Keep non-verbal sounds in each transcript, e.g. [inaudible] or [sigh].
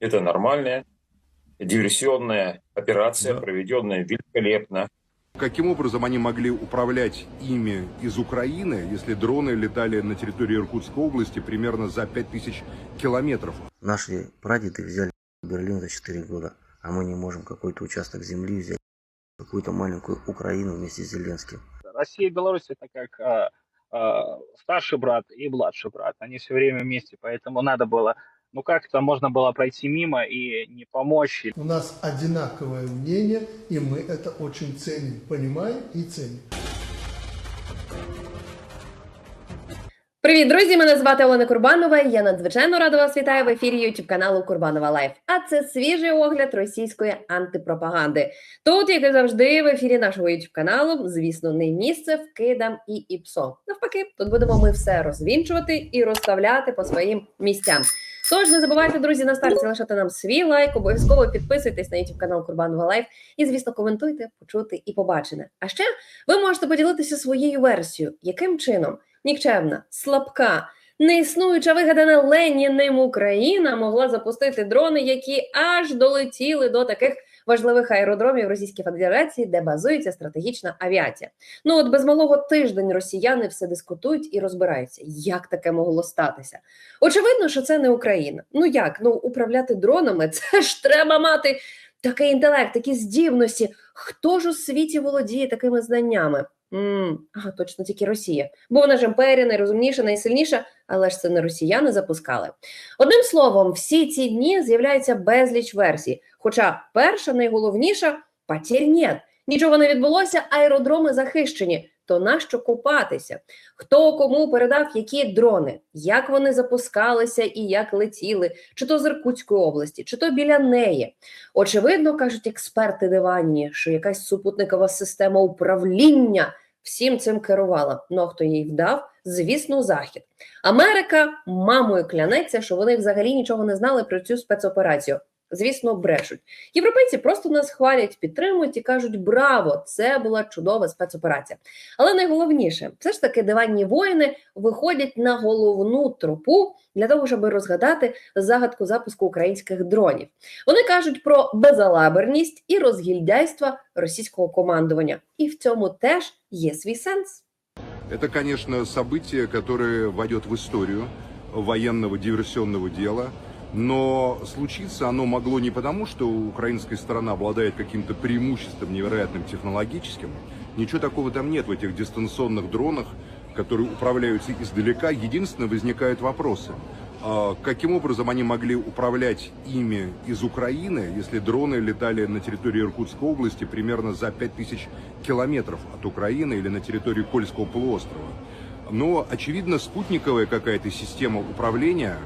Это нормальная диверсионная операция, Да. проведенная великолепно. Каким образом они могли управлять ими из Украины, если дроны летали на территории Иркутской области примерно за 5000 километров? Наши прадеды взяли Берлин за 4 года, а мы не можем какой-то участок земли взять, какую-то маленькую Украину вместе с Зеленским. Россия и Беларусь это как а, а, старший брат и младший брат. Они все время вместе, поэтому надо было, ну как-то можно было пройти мимо и не помочь. У нас одинаковое мнение, и мы это очень ценим, понимаем и ценим. Привіт, друзі! Мене звати Олена Курбанова. і Я надзвичайно рада вас вітаю в ефірі YouTube каналу Курбанова Лайф. А це свіжий огляд російської антипропаганди. Тут, як і завжди, в ефірі нашого YouTube каналу, звісно, не місце вкидам і іпсо. Навпаки, тут будемо ми все розвінчувати і розставляти по своїм місцям. Тож не забувайте, друзі, на старті лишати нам свій лайк, обов'язково підписуйтесь на YouTube канал Курбанова Лайф і, звісно, коментуйте, почути і побачене. А ще ви можете поділитися своєю версією, яким чином нікчемна, слабка, неіснуюча вигадана Леніним Україна могла запустити дрони, які аж долетіли до таких важливих аеродромів Російської Федерації, де базується стратегічна авіація. Ну от без малого тиждень росіяни все дискутують і розбираються, як таке могло статися. Очевидно, що це не Україна. Ну як? Ну управляти дронами це ж треба мати такий інтелект, такі здібності. Хто ж у світі володіє такими знаннями? М ага, точно тільки Росія. Бо вона ж імперія найрозумніша, найсильніша, але ж це не росіяни запускали. Одним словом, всі ці дні з'являється безліч версій. Хоча перша, найголовніша потір нет. Нічого не відбулося, аеродроми захищені. То нащо купатися? Хто кому передав які дрони, як вони запускалися і як летіли, чи то з Іркутської області, чи то біля неї. Очевидно, кажуть експерти диванні, що якась супутникова система управління всім цим керувала. Ну а хто їй вдав? Звісно, захід. Америка мамою клянеться, що вони взагалі нічого не знали про цю спецоперацію. Звісно, брешуть. Європейці просто нас хвалять, підтримують і кажуть: браво! Це була чудова спецоперація. Але найголовніше, все ж таки, диванні воїни виходять на головну тропу для того, щоб розгадати загадку запуску українських дронів. Вони кажуть про безалаберність і розгільдяйство російського командування, і в цьому теж є свій сенс. Это, конечно, событие, которое войдет в историю военного диверсионного дела. Но случиться оно могло не потому, что украинская сторона обладает каким-то преимуществом невероятным технологическим. Ничего такого там нет в этих дистанционных дронах, которые управляются издалека. Единственное, возникают вопросы. А Каким образом они могли управлять ими из Украины, если дроны летали на территории Иркутской области примерно за 5000 километров от Украины или на территории Кольского полуострова? Но, очевидно, спутниковая какая-то система управления,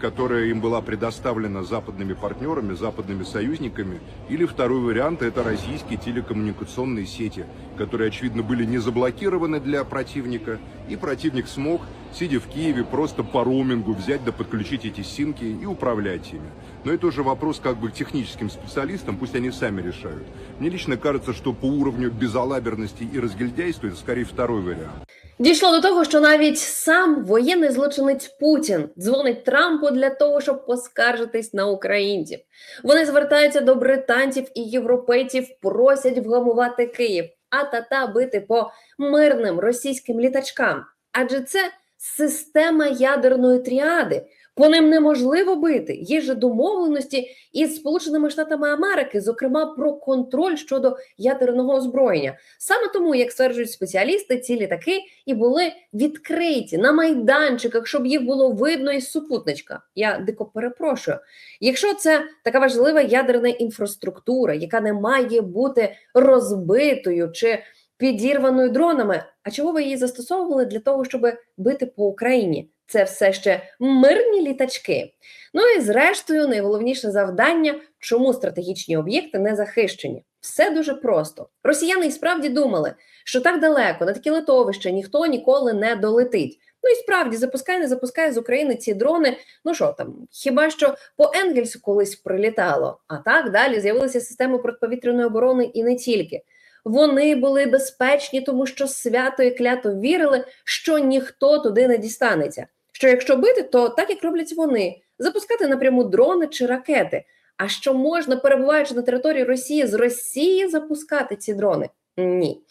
которая им была предоставлена западными партнерами, западными союзниками, или второй вариант это российские телекоммуникационные сети, которые, очевидно, были не заблокированы для противника, и противник смог, сидя в Киеве, просто по роумингу взять да подключить эти симки и управлять ими. Но это уже вопрос как бы к техническим специалистам, пусть они сами решают. Мне лично кажется, что по уровню безалаберности и разгильдяйства это скорее второй вариант. Дійшло до того, що навіть сам воєнний злочинець Путін дзвонить Трампу для того, щоб поскаржитись на українців. Вони звертаються до британців і європейців, просять вгамувати Київ, а тата бити по мирним російським літачкам. Адже це система ядерної тріади. По ним неможливо бити. Є же домовленості із Сполученими Штатами Америки, зокрема про контроль щодо ядерного озброєння. Саме тому, як стверджують спеціалісти, ці літаки і були відкриті на майданчиках, щоб їх було видно із супутничка. Я дико перепрошую. Якщо це така важлива ядерна інфраструктура, яка не має бути розбитою чи підірваною дронами, а чого ви її застосовували для того, щоб бити по Україні? Це все ще мирні літачки. Ну і зрештою, найголовніше завдання, чому стратегічні об'єкти не захищені. Все дуже просто. Росіяни і справді думали, що так далеко на такі литовища ніхто ніколи не долетить. Ну і справді запускає, не запускає з України ці дрони. Ну що там, хіба що по Енгельсу колись прилітало? А так далі з'явилися системи протиповітряної оборони і не тільки. Вони були безпечні, тому що свято і клято вірили, що ніхто туди не дістанеться. Що якщо бити, то так як роблять вони, запускати напряму дрони чи ракети. А що можна, перебуваючи на території Росії, з Росії запускати ці дрони? Ні.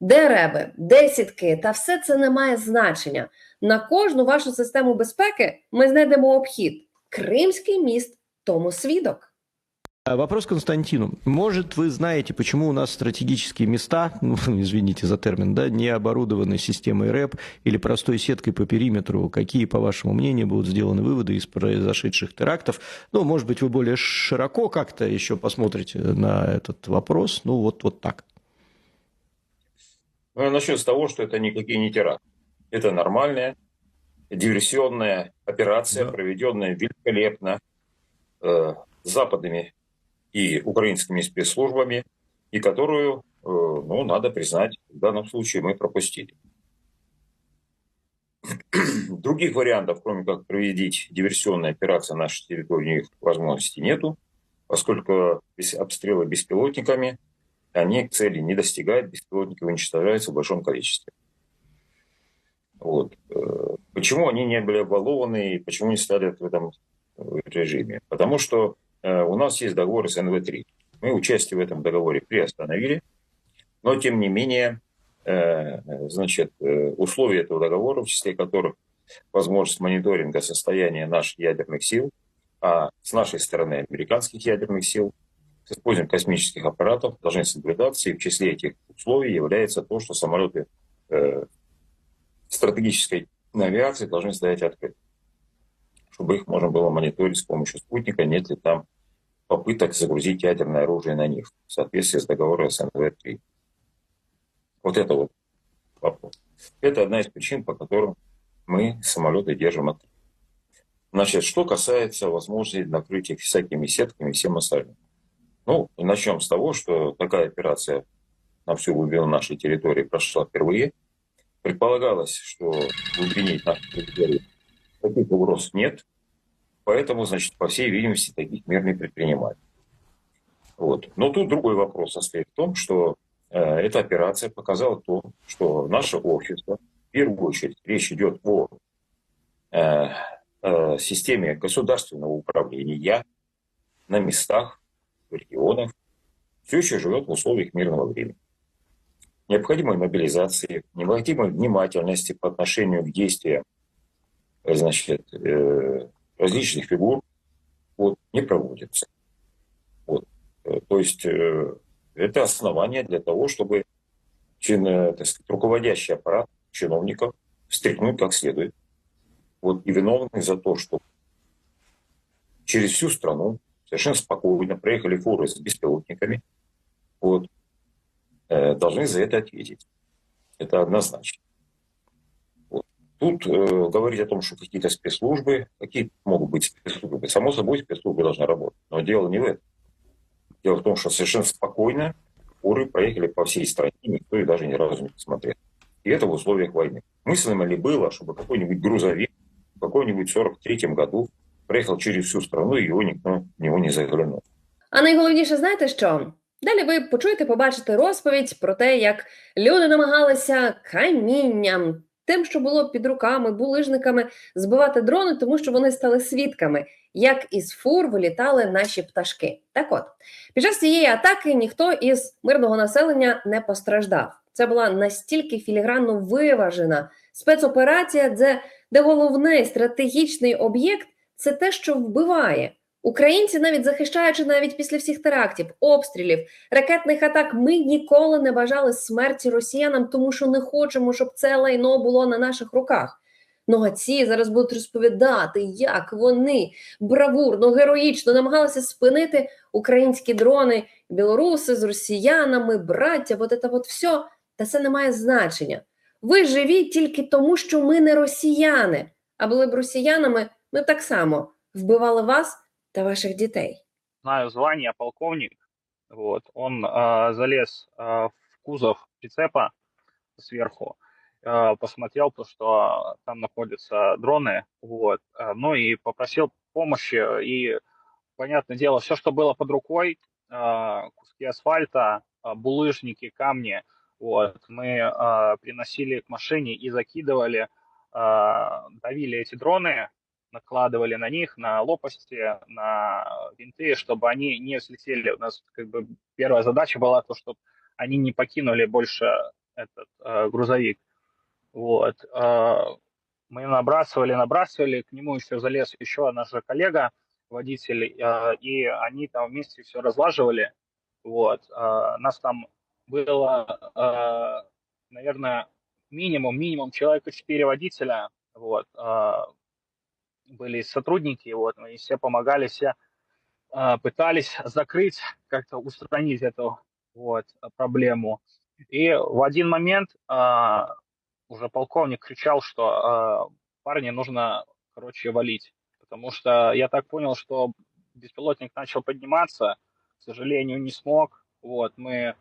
Де реби, де сітки, та все це не має значення. На кожну вашу систему безпеки ми знайдемо обхід. Кримський міст тому свідок. А Вопрос Константину. Может, вы знаете, почему у нас стратегические места, [laughs] ну, извините за термин, да, не оборудованы системой РЭП или простой сеткой по периметру? Какие, по вашему мнению, будут сделаны выводы из произошедших терактов? Ну, может быть, вы более широко как-то еще посмотрите на этот вопрос. Ну, вот, вот так. Ну, я начну с того, что это никакие не теракты. Это нормальная диверсионная операция, Да. проведенная великолепно э, западными и украинскими спецслужбами, и которую, э, ну, надо признать, в данном случае мы пропустили. [clears throat] Других вариантов, кроме как проведить диверсионные операции на нашей территории, у них возможности нету, поскольку обстрелы беспилотниками, они цели не достигают, беспилотники уничтожаются в большом количестве. Вот. Э, Почему они не были обвалованы и почему не стали в этом режиме? Потому что у нас есть договор с НВ-3. Мы участие в этом договоре приостановили, но тем не менее, э, значит, э, условия этого договора, в числе которых возможность мониторинга состояния наших ядерных сил, а с нашей стороны американских ядерных сил, с использованием космических аппаратов должны соблюдаться, и в числе этих условий является то, что самолеты э, стратегической авиации должны стоять открыты, чтобы их можно было мониторить с помощью спутника, нет ли там попыток загрузить ядерное оружие на них в соответствии с договором СНВ-3. Вот это вот вопрос. Это одна из причин, по которым мы самолеты держим открыты. Значит, что касается возможности накрытия всякими сетками и всем остальным. Ну, начнем с того, что такая операция на всю глубину нашей территории прошла впервые. Предполагалось, что глубине нашей территории таких угроз нет, поэтому, значит, по всей видимости, таких мер не предпринимали. Вот. Но тут другой вопрос состоит в том, что э, эта операция показала то, что наше общество, в первую очередь, речь идет о э, э, системе государственного управления на местах, в регионах, все еще живет в условиях мирного времени необходимой мобилизации, необходимой внимательности по отношению к действиям значит, э, различных фигур вот, не проводится. Вот. Э, То есть э, это основание для того, чтобы чин, так сказать, руководящий аппарат чиновников встряхнуть как следует. Вот, и виновных за то, что через всю страну совершенно спокойно проехали фуры с беспилотниками, вот, должны за это ответить. Это однозначно. Вот. Тут э, говорить о том, что какие-то спецслужбы, какие могут быть спецслужбы, само собой спецслужбы должны работать. Но дело не в этом. Дело в том, что совершенно спокойно фуры проехали по всей стране, никто их даже ни разу не посмотрел. И это в условиях войны. Мыслимо ли было, чтобы какой-нибудь грузовик в какой-нибудь 43-м году проехал через всю страну, и его никто в него не заглянул? А найголовніше, знаєте що? Далі ви почуєте, побачите розповідь про те, як люди намагалися камінням, тим, що було під руками, булижниками, збивати дрони, тому що вони стали свідками, як із фур вилітали наші пташки. Так от, під час цієї атаки ніхто із мирного населення не постраждав. Це була настільки філігранно виважена спецоперація, де, де головний стратегічний об'єкт це те, що вбиває. Українці, навіть захищаючи навіть після всіх терактів, обстрілів, ракетних атак, ми ніколи не бажали смерті росіянам, тому що не хочемо, щоб це лайно було на наших руках. Ну а ці зараз будуть розповідати, як вони бравурно, героїчно намагалися спинити українські дрони, білоруси з росіянами, браття, от це от все. Та це не має значення. Ви живі тільки тому, що ми не росіяни. А були б росіянами, ми так само вбивали вас та ваших дітей. знаю звание полковник, вот, он э, залез э, в кузов прицепа сверху, э, посмотрел то, что там находятся дроны, вот, э, ну и попросил помощи, и, понятное дело, все, что было под рукой, э, куски асфальта, э, булыжники, камни, вот, мы э, приносили к машине и закидывали, э, давили эти дроны, накладывали на них, на лопасти, на винты, чтобы они не взлетели. У нас как бы первая задача была то, чтобы они не покинули больше этот э, грузовик. Вот. Э, мы набрасывали, набрасывали, к нему еще залез еще наш коллега, водитель, э, и они там вместе все разлаживали. Вот. Э, нас там было, э, наверное, минимум, минимум человека 4 водителя. Вот. Были сотрудники, вот, мы все помогали, все э, пытались закрыть, как-то устранить эту вот, проблему. И в один момент э, уже полковник кричал, что э, парни нужно, короче, валить. Потому что я так понял, что беспилотник начал подниматься, к сожалению, не смог. Вот, мы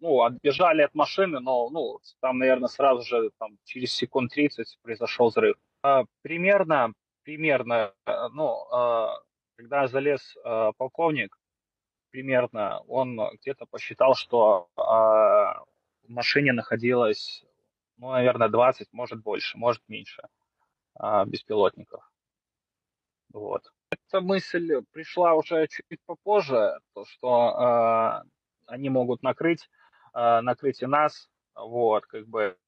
ну, отбежали от машины, но ну, там, наверное, сразу же там, через секунд 30 произошел взрыв. А, примерно, примерно, э, ну, а, когда залез а, полковник, примерно, он где-то посчитал, что в машине находилось, ну, наверное, 20, может больше, может меньше беспилотников. Вот. Эта мысль пришла уже чуть попозже, то, что они могут накрыть, накрыть и нас, вот, как бы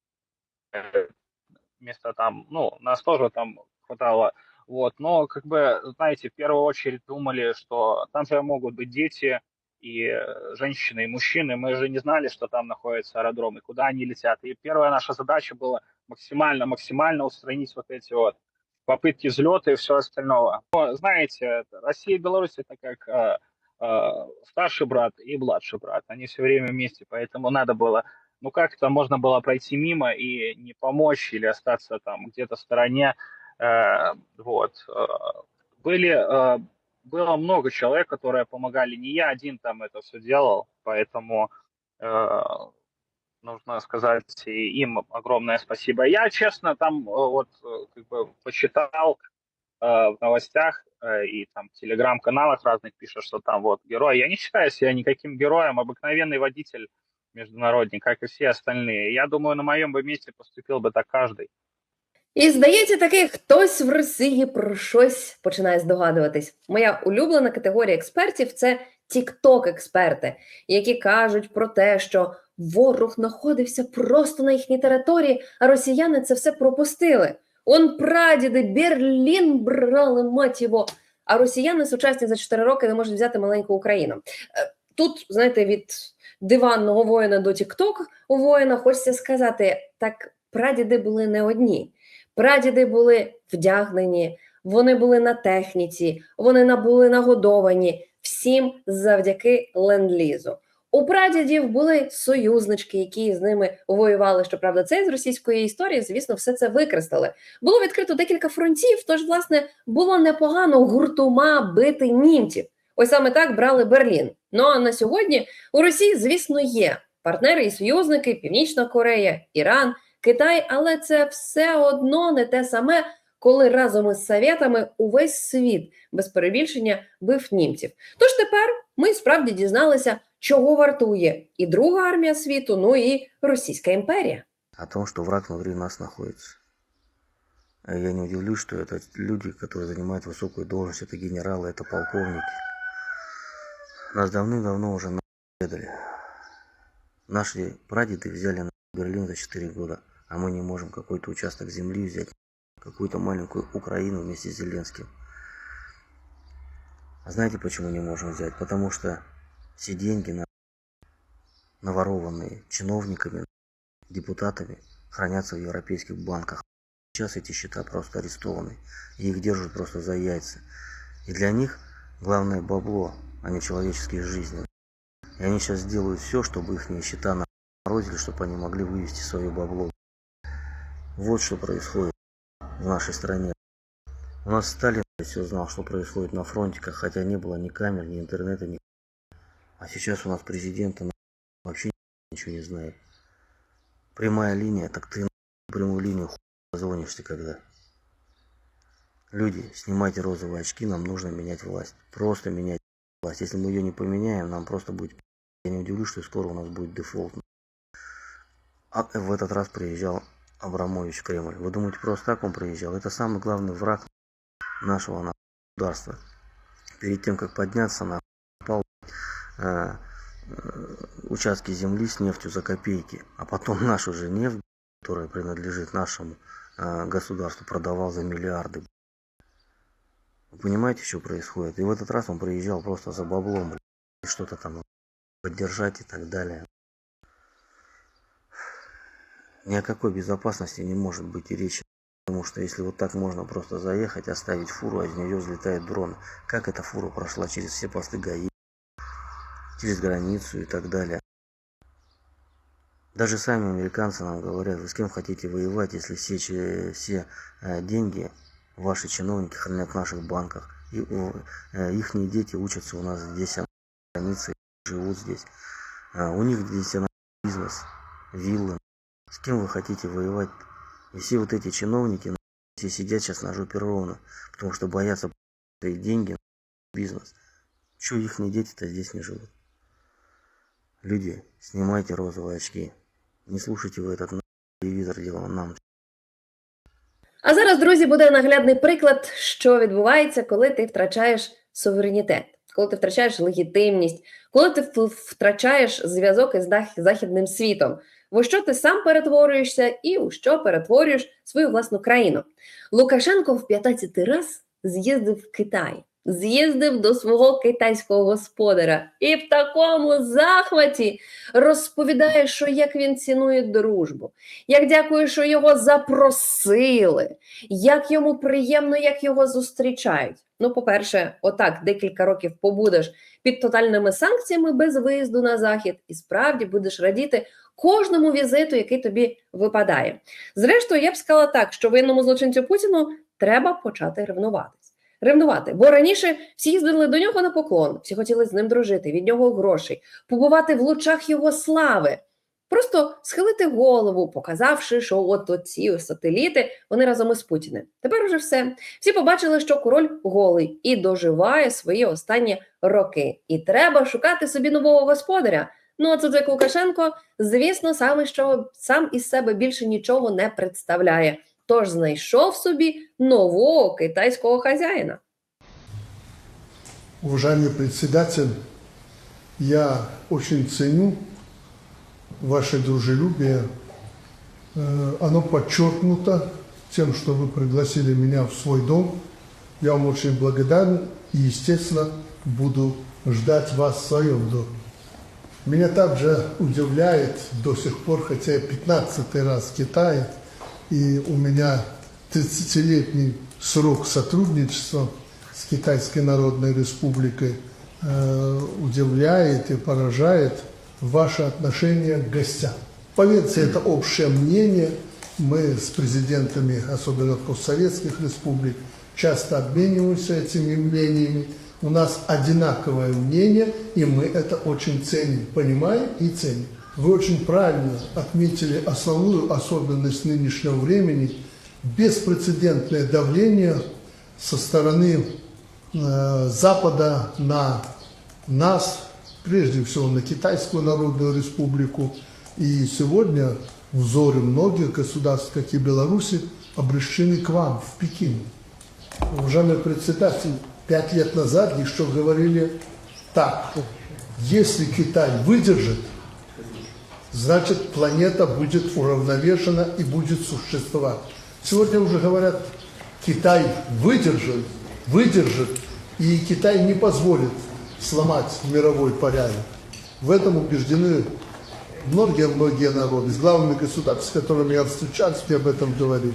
место там, ну, нас тоже там хватало, вот, но, как бы, знаете, в первую очередь думали, что там же могут быть дети, и женщины, и мужчины, мы же не знали, что там находится аэродром, и куда они летят. И первая наша задача была максимально, максимально устранить вот эти вот попытки взлета и все остальное. Но, знаете, Россия и Беларусь это как э, э, старший брат и младший брат. Они все время вместе, поэтому надо было ну как-то можно было пройти мимо и не помочь или остаться там где-то в стороне. Э, вот. Были, э, было много человек, которые помогали. Не я один там это все делал, поэтому э, нужно сказать им огромное спасибо. Я, честно, там вот как бы почитал в новостях и там в телеграм-каналах разных пишут, что там вот герой. Я не считаю себя никаким героем, обыкновенный водитель международник, как и всі остальные. Я думаю, на моєму місці поступив би так кожен. І здається, таки хтось в Росії про щось починає здогадуватись. Моя улюблена категорія експертів це тікток-експерти, які кажуть про те, що ворог знаходився просто на їхній території, а росіяни це все пропустили. Он прадіди Берлін брали мать його, а росіяни сучасні за 4 роки не можуть взяти маленьку Україну. Е, тут, знаєте, від диванного воїна до Тікток у воїна, хочеться сказати, так прадіди були не одні. Прадіди були вдягнені, вони були на техніці, вони були нагодовані всім завдяки ленд-лізу. У прадідів були союзнички, які з ними воювали. Щоправда, це з російської історії, звісно, все це викреслили. Було відкрито декілька фронтів, тож, власне, було непогано гуртома бити німців. Ось саме так брали Берлін. Ну а на сьогодні у Росії, звісно, є партнери і союзники, Північна Корея, Іран, Китай, але це все одно не те саме, коли разом із Совєтами увесь світ без перебільшення бив німців. Тож тепер ми справді дізналися, чого вартує і Друга армія світу, ну і Російська імперія. О том, что враг внутри нас находится. Я не удивлюсь, что это люди, которые занимают высокую должность, это генералы, это полковники. Нас давным-давно уже предали. Наши прадеды взяли на Берлин за 4 года, а мы не можем какой-то участок земли взять, какую-то маленькую Украину вместе с Зеленским. А знаете, почему не можем взять? Потому что все деньги, на... наворованные чиновниками, депутатами, хранятся в европейских банках. Сейчас эти счета просто арестованы, и их держат просто за яйца. И для них главное бабло, а не человеческие жизни. И они сейчас сделают все, чтобы их счета наморозили, чтобы они могли вывести свое бабло. Вот что происходит в нашей стране. У нас Сталин все знал, что происходит на фронте, хотя не было ни камер, ни интернета, ни... А сейчас у нас президента вообще ничего не знает. Прямая линия, так ты на прямую линию позвонишься когда. Люди, снимайте розовые очки, нам нужно менять власть. Просто менять власть. Если мы ее не поменяем, нам просто будет... Я не удивлюсь, что скоро у нас будет дефолт. А в этот раз приезжал Абрамович в Кремль. Вы думаете, просто так он приезжал? Это самый главный враг нашего на государства. Перед тем, как подняться на пал э, э, участки земли с нефтью за копейки, а потом нашу же нефть, которая принадлежит нашему э, государству, продавал за миллиарды. Вы понимаете, что происходит? И в этот раз он приезжал просто за баблом, блядь, что-то там поддержать и так далее. Ни о какой безопасности не может быть и речи. Потому что если вот так можно просто заехать, оставить фуру, а из нее взлетает дрон. Как эта фура прошла через все посты ГАИ, через границу и так далее. Даже сами американцы нам говорят, вы с кем хотите воевать, если все, все э, деньги ваши чиновники хранят в наших банках. И их дети учатся у нас здесь, а на границе, живут здесь. А у них здесь бизнес, виллы. С кем вы хотите воевать? И все вот эти чиновники все сидят сейчас на жопе ровно, потому что боятся свои деньги, бизнес. Чего их дети-то здесь не живут? Люди, снимайте розовые очки. Не слушайте вы этот телевизор, дело нам А зараз, друзі, буде наглядний приклад, що відбувається, коли ти втрачаєш суверенітет, коли ти втрачаєш легітимність, коли ти втрачаєш зв'язок із західним світом. Во що ти сам перетворюєшся і у що перетворюєш свою власну країну. Лукашенко в 15 раз з'їздив в Китай, з'їздив до свого китайського господаря і в такому захваті розповідає, що як він цінує дружбу, як дякує, що його запросили, як йому приємно, як його зустрічають. Ну, по-перше, отак декілька років побудеш під тотальними санкціями без виїзду на захід, і справді будеш радіти кожному візиту, який тобі випадає. Зрештою, я б сказала так, що воєнному злочинцю Путіну треба почати ревнуватись. Ревнувати, бо раніше всі їздили до нього на поклон, всі хотіли з ним дружити, від нього грошей, побувати в лучах його слави. Просто схилити голову, показавши, що от оці сателіти вони разом із Путіним. Тепер уже все. Всі побачили, що король голий і доживає свої останні роки. І треба шукати собі нового господаря. Ну а Цуцик Лукашенко, звісно, саме що сам із себе більше нічого не представляє. Тож знайшов собі нового китайського хазяїна. Уважаемый председатель, я очень ценю ваше дружелюбие. Э, Оно подчеркнуто тем, что вы пригласили меня в свой дом. Я вам очень благодарен и, естественно, буду ждать вас в своем доме. Меня также удивляет до сих пор, хотя я 15 раз в Китае, и у меня 30-летний срок сотрудничества с Китайской Народной Республикой, э, удивляет и поражает ваше отношение к гостям. Поверьте, это общее мнение. Мы с президентами, особенно постсоветских республик, часто обмениваемся этими мнениями. У нас одинаковое мнение, и мы это очень ценим, понимаем и ценим. Вы очень правильно отметили основную особенность нынешнего времени – беспрецедентное давление со стороны Запада на нас, прежде всего на Китайскую Народную Республику. И сегодня взоры многих государств, как и Беларуси, обращены к вам, в Пекин. Уважаемый председатель, пять лет назад еще говорили так, если Китай выдержит, значит планета будет уравновешена и будет существовать. Сегодня уже говорят, Китай выдержит, выдержит, и Китай не позволит сломать мировой порядок. В этом убеждены многие-многие народы, с главами государств, с которыми я встречался, мне об этом говорили.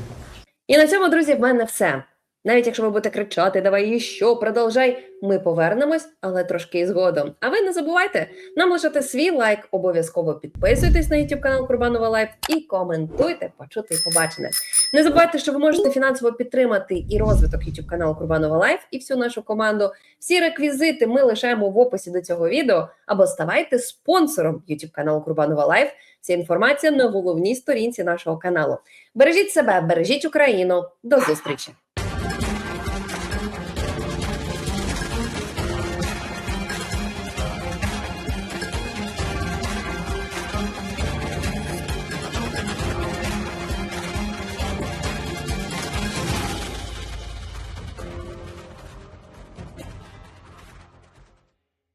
І на цьому, друзі, в мене все. Навіть якщо ви будете кричати, давай іще, продовжай, ми повернемось, але трошки і згодом. А ви не забувайте нам лишати свій лайк, обов'язково підписуйтесь на YouTube канал Курбанова Лайф і коментуйте, почути і побачене. Не забувайте, що ви можете фінансово підтримати і розвиток YouTube каналу Курбанова Лайф і всю нашу команду. Всі реквізити ми лишаємо в описі до цього відео або ставайте спонсором YouTube каналу Курбанова Лайф. Вся інформація на головній сторінці нашого каналу. Бережіть себе, бережіть Україну. До зустрічі!